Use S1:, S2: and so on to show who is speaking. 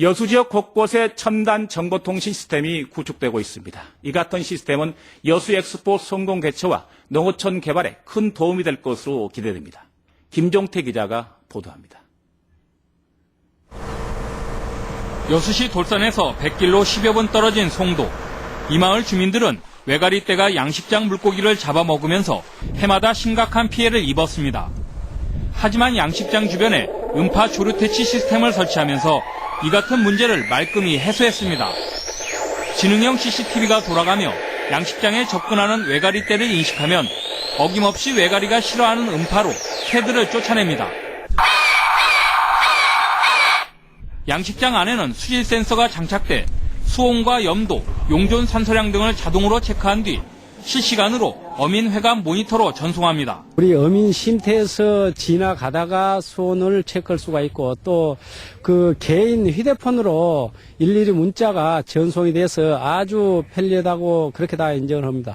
S1: 여수 지역 곳곳에 첨단 정보통신 시스템이 구축되고 있습니다. 이 같은 시스템은 여수 엑스포 성공 개최와 농어촌 개발에 큰 도움이 될 것으로 기대됩니다. 김종태 기자가 보도합니다.
S2: 여수시 돌산에서 100길로 10여 분 떨어진 송도. 이 마을 주민들은 외가리떼가 양식장 물고기를 잡아먹으면서 해마다 심각한 피해를 입었습니다. 하지만 양식장 주변에 음파 조류 퇴치 시스템을 설치하면서 이 같은 문제를 말끔히 해소했습니다. 지능형 CCTV가 돌아가며 양식장에 접근하는 외가리 떼를 인식하면 어김없이 외가리가 싫어하는 음파로 새들을 쫓아냅니다. 양식장 안에는 수질 센서가 장착돼 수온과 염도, 용존 산소량 등을 자동으로 체크한 뒤 실시간으로 어민 회감 모니터로 전송합니다.
S3: 우리 어민 쉼터에서 지나가다가 수온을 체크할 수가 있고 또 그 개인 휴대폰으로 일일이 문자가 전송이 돼서 아주 편리하다고 그렇게 다 인정을 합니다.